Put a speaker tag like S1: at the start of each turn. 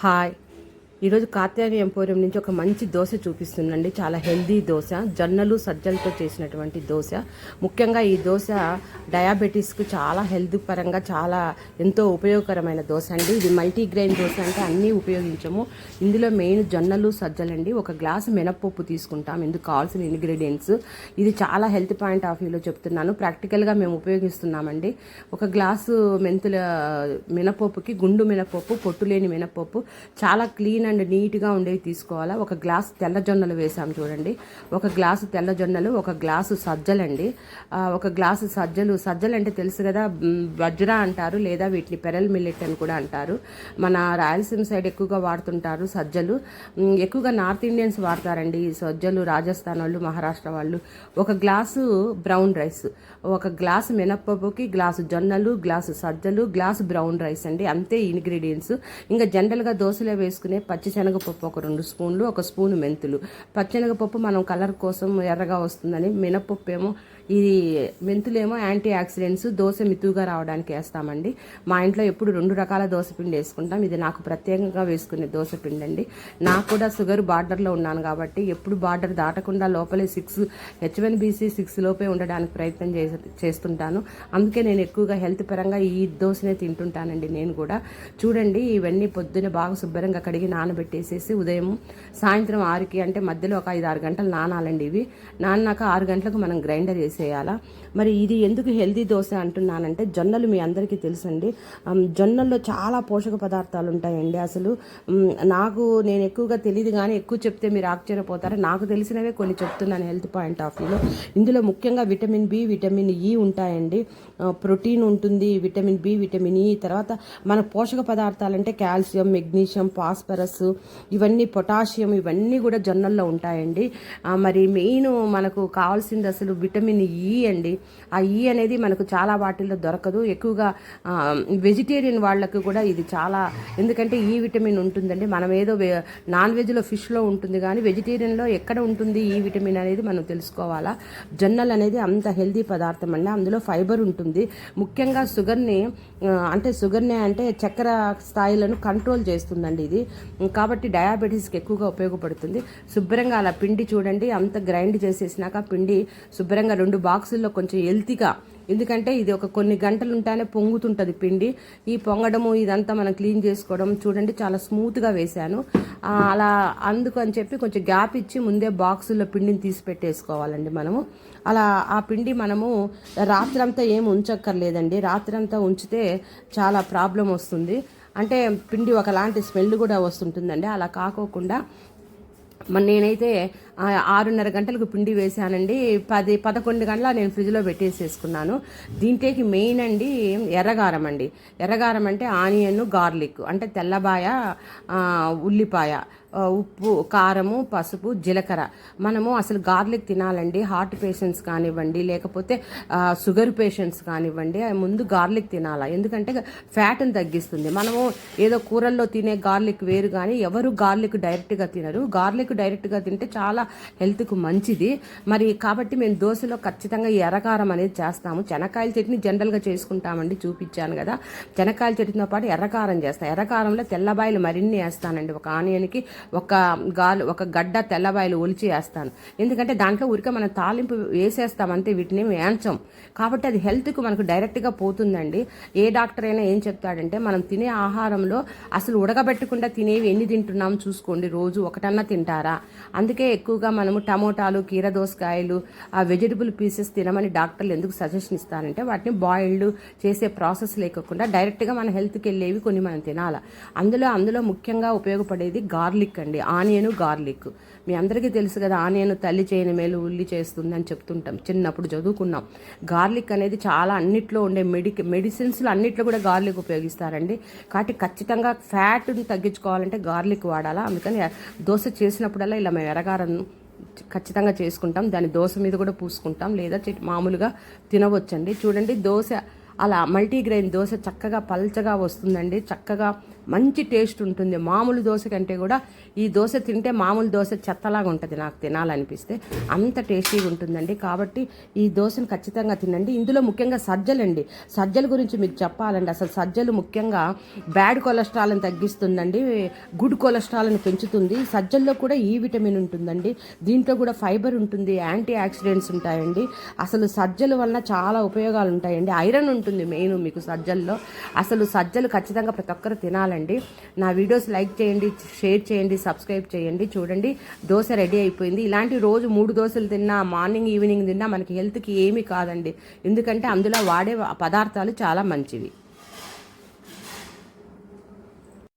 S1: Hi. ఈరోజు Katyayani emporium నుంచి ఒక మంచి దోశ చూపిస్తుందండి. చాలా హెల్దీ దోశ. జొన్నలు సజ్జలతో చేసినటువంటి దోశ. ముఖ్యంగా ఈ దోశ డయాబెటీస్కు చాలా హెల్త్ పరంగా చాలా ఎంతో ఉపయోగకరమైన దోశ అండి. ఇది మల్టీగ్రెయిన్ దోశ అంటే అన్నీ ఉపయోగించము. ఇందులో మెయిన్ జొన్నలు సజ్జలండి. ఒక గ్లాసు మినప్పప్పు తీసుకుంటాం. ఇందుకు కావాల్సిన ఇంగ్రీడియంట్స్. ఇది చాలా హెల్త్ పాయింట్ ఆఫ్ వ్యూలో చెప్తున్నాను. ప్రాక్టికల్గా మేము ఉపయోగిస్తున్నామండి. ఒక గ్లాసు మెంతుల మినపప్పుకి గుండు మినపప్పు పొట్టు లేని మినపప్పు చాలా క్లీన్ అండ్ నీట్గా ఉండేవి తీసుకోవాలా? ఒక గ్లాస్ తెల్ల జొన్నలు వేసాం చూడండి. ఒక గ్లాసు తెల్ల జొన్నలు ఒక గ్లాసు సజ్జలండి. ఒక గ్లాసు సజ్జలు. సజ్జలు అంటే తెలుసు కదా మ్, వజ్ర అంటారు లేదా వీటిని పెరల్ మిల్లెట్ అని కూడా అంటారు. మన రాయలసీమ సైడ్ ఎక్కువగా వాడుతుంటారు సజ్జలు. ఎక్కువగా నార్త్ ఇండియన్స్ వాడతారండి ఈ సజ్జలు. రాజస్థాన్ వాళ్ళు మహారాష్ట్ర వాళ్ళు. ఒక గ్లాసు బ్రౌన్ రైస్. ఒక గ్లాసు మినప్పప్పుకి గ్లాసు జొన్నలు గ్లాసు సజ్జలు గ్లాసు బ్రౌన్ రైస్ అండి. అంతే ఇంగ్రీడియంట్స్. ఇంకా జనరల్గా దోశలో వేసుకునే పచ్చిశనగపప్పు ఒక రెండు స్పూన్లు ఒక స్పూన్ మెంతులు. పచ్చిశనగపప్పు మనం కలర్ కోసం ఎర్రగా వస్తుందని మినప్పప్పు ఏమో ఇది మెంతులేమో యాంటీ ఆక్సిడెంట్స్ దోశ మితువుగా రావడానికి వేస్తామండి. మా ఇంట్లో ఎప్పుడు రెండు రకాల దోశ పిండి వేసుకుంటాం. ఇది నాకు ప్రత్యేకంగా వేసుకునే దోశ పిండి అండి నాకు కూడా షుగర్ బార్డర్లో ఉన్నాను కాబట్టి ఎప్పుడు బార్డర్ దాటకుండా లోపలే six H one BC six లోపే ఉండడానికి ప్రయత్నం చేసి చేస్తుంటాను. అందుకే నేను ఎక్కువగా హెల్త్ పరంగా ఈ దోశనే తింటుంటానండి నేను కూడా. చూడండి ఇవన్నీ పొద్దున బాగా శుభ్రంగా కడిగి నానబెట్టేసేసి ఉదయం సాయంత్రం ఆరుకి అంటే మధ్యలో ఒక ఐదు ఆరు గంటలు నానాలండి ఇవి. నాన్నాక ఆరు గంటలకు మనం గ్రైండర్ వేసేయాలా మరి ఇది ఎందుకు హెల్దీ దోశ అంటున్నానంటే జొన్నలు మీ అందరికీ తెలుసండి. జొన్నల్లో చాలా పోషక పదార్థాలు ఉంటాయండి అసలు. నాకు నేను ఎక్కువగా తెలియదు కానీ ఎక్కువ చెప్తే మీరు ఆశ్చర్యపోతారు. నాకు తెలిసినవే కొన్ని చెప్తున్నాను హెల్త్ పాయింట్ ఆఫ్ వ్యూలో. ఇందులో ముఖ్యంగా విటమిన్ బి విటమిన్ ఈ ఉంటాయండి. ప్రోటీన్ ఉంటుంది విటమిన్ బి విటమిన్ ఈ. తర్వాత మన పోషక పదార్థాలు అంటే కాల్షియం మెగ్నీషియం ఫాస్ఫరస్ ఇవన్నీ పొటాషియం ఇవన్నీ కూడా జొన్నల్లో ఉంటాయండి. మరి మెయిన్ మనకు కావాల్సింది అసలు విటమిన్ ఈ అండి. ఆ ఈ అనేది మనకు చాలా వాటిల్లో దొరకదు. ఎక్కువగా వెజిటేరియన్ వాళ్ళకు కూడా ఇది చాలా ఎందుకంటే ఈ విటమిన్ ఉంటుందండి. మనం ఏదో నాన్ వెజ్లో ఫిష్లో ఉంటుంది కానీ వెజిటేరియన్లో ఎక్కడ ఉంటుంది ఈ విటమిన్ అనేది మనం తెలుసుకోవాలా? జొన్నలు అనేది అంత హెల్దీ పదార్థం అండి. అందులో ఫైబర్ ఉంటుంది. ముఖ్యంగా షుగర్ని అంటే షుగర్ని అంటే చక్కెర స్థాయిలను కంట్రోల్ చేస్తుందండి ఇది. కాబట్టి డయాబెటీస్కి ఎక్కువగా ఉపయోగపడుతుంది. శుభ్రంగా అలా పిండి చూడండి. అంత గ్రైండ్ చేసేసినాక పిండి శుభ్రంగా రెండు బాక్సుల్లో కొంచెం హెల్తీగా ఎందుకంటే ఇది ఒక కొన్ని గంటలు ఉంటానే పొంగుతుంటుంది పిండి. ఈ పొంగడము ఇదంతా మనం క్లీన్ చేసుకోవడం చూడండి చాలా స్మూత్గా వేశాను. అలా అందుకు అని చెప్పి కొంచెం గ్యాప్ ఇచ్చి ముందే బాక్సుల్లో పిండిని తీసి పెట్టేసుకోవాలండి మనము. అలా ఆ పిండి మనము రాత్రంతా ఏం ఉంచక్కర్లేదండి. రాత్రంతా ఉంచితే చాలా ప్రాబ్లం వస్తుంది. అంటే పిండి ఒకలాంటి స్మెల్ కూడా వస్తుంటుందండి. అలా కాకోకుండా నేనైతే ఆరున్నర గంటలకు పిండి వేసానండి పది పదకొండు గంటల నేను ఫ్రిడ్జ్లో పెట్టేసేసుకున్నాను. దీంట్లోకి మెయిన్ అండి ఎర్రగారం అండి. ఎర్రగారం అంటే ఆనియన్ గార్లిక్ అంటే తెల్లబాయ ఉల్లిపాయ ఉప్పు కారము పసుపు జీలకర్ర. మనము అసలు గార్లిక్ తినాలండి. హార్ట్ పేషెంట్స్ కానివ్వండి లేకపోతే షుగర్ పేషెంట్స్ కానివ్వండి ముందు గార్లిక్ తినాలా? ఎందుకంటే ఫ్యాట్ని తగ్గిస్తుంది. మనము ఏదో కూరల్లో తినే గార్లిక్ వేరు కానీ ఎవరు గార్లిక్ డైరెక్ట్గా తినరు. గార్లిక్ డైరెక్ట్గా తింటే చాలా హెల్త్కు మంచిది. మరి కాబట్టి మేము దోశలో ఖచ్చితంగా ఈ ఎర్రకారం అనేది చేస్తాము. చెనక్కాయల చట్నీ జనరల్గా చేసుకుంటామండి చూపించాను కదా. చెనక్కాయల చట్నీతో పాటు ఎర్రకారం చేస్తాం. ఎర్రకారంలో తెల్లబాయలు మరిన్ని వేస్తానండి. ఒక ఆనియన్కి ఒక గాలి ఒక గడ్డ తెల్లబాయలు ఒలిచి వేస్తాను. ఎందుకంటే దాంట్లో ఊరికే మనం తాలింపు వేసేస్తాం అంతే వీటిని వేంచం కాబట్టి అది హెల్త్కు మనకు డైరెక్ట్గా పోతుందండి. ఏ డాక్టర్ అయినా ఏం చెప్తాడంటే మనం తినే ఆహారంలో అసలు ఉడకబెట్టకుండా తినేవి ఎన్ని తింటున్నాం చూసుకోండి. రోజు ఒకటన్నా తింటారా? అందుకే ఎక్కువగా మనము టమోటాలు కీర దోసకాయలు ఆ వెజిటబుల్ పీసెస్ తినమని డాక్టర్లు ఎందుకు సజెషన్ ఇస్తారంటే వాటిని బాయిల్డ్ చేసే ప్రాసెస్ లేకుండా డైరెక్ట్గా మన హెల్త్కి వెళ్ళేవి కొన్ని మనం తినాలి. అందులో అందులో ముఖ్యంగా ఉపయోగపడేది గార్లిక్ అండి. ఆనియన్ గార్లిక్ మీ అందరికీ తెలుసు కదా ఆనియన్ తల్లి చేయని మేలు ఉల్లి చేస్తుంది అని చెప్తుంటాం. చిన్నప్పుడు చదువుకున్నాం. గార్లిక్ అనేది చాలా అన్నిట్లో ఉండే మెడిక మెడిసిన్స్లో అన్నిట్లో కూడా గార్లిక్ ఉపయోగిస్తారండి. కాబట్టి ఖచ్చితంగా ఫ్యాట్ని తగ్గించుకోవాలంటే గార్లిక్ వాడాలా. అందుకని దోశ చేసినప్పుడల్లా ఇలా మేము ఎరగారం ఖచ్చితంగా చేసుకుంటాం. దాని దోశ మీద కూడా పూసుకుంటాం. లేదా మామూలుగా తినవచ్చండి. చూడండి దోశ అలా మల్టీగ్రెయిన్ దోశ చక్కగా పల్చగా వస్తుందండి. చక్కగా మంచి టేస్ట్ ఉంటుంది. మామూలు దోశ కంటే కూడా ఈ దోశ తింటే మామూలు దోశ చెత్తలాగా ఉంటుంది నాకు తినాలనిపిస్తే. అంత టేస్టీగా ఉంటుందండి. కాబట్టి ఈ దోశను ఖచ్చితంగా తినండి. ఇందులో ముఖ్యంగా సజ్జలండి సజ్జల గురించి మీకు చెప్పాలండి. అసలు సజ్జలు ముఖ్యంగా బ్యాడ్ కొలెస్ట్రాల్ని తగ్గిస్తుందండి. గుడ్ కొలెస్ట్రాల్ని పెంచుతుంది. సజ్జల్లో కూడా ఈ విటమిన్ ఉంటుందండి. దీంట్లో కూడా ఫైబర్ ఉంటుంది. యాంటీ ఆక్సిడెంట్స్ ఉంటాయండి. అసలు సజ్జల వలన చాలా ఉపయోగాలు ఉంటాయండి. ఐరన్ ఉంటుంది మెయిన్ మీకు సజ్జల్లో. అసలు సజ్జలు ఖచ్చితంగా ప్రతి ఒక్కరు తినాలండి. నా వీడియోస్ లైక్ చేయండి షేర్ చేయండి సబ్స్క్రైబ్ చేయండి. చూడండి దోశ రెడీ అయిపోయింది. ఇలాంటి రోజు మూడు దోశలు తిన్నా మార్నింగ్ ఈవినింగ్ తిన్నా మనకి హెల్త్కి ఏమీ కాదండి. ఎందుకంటే అందులో వాడే పదార్థాలు చాలా మంచివి.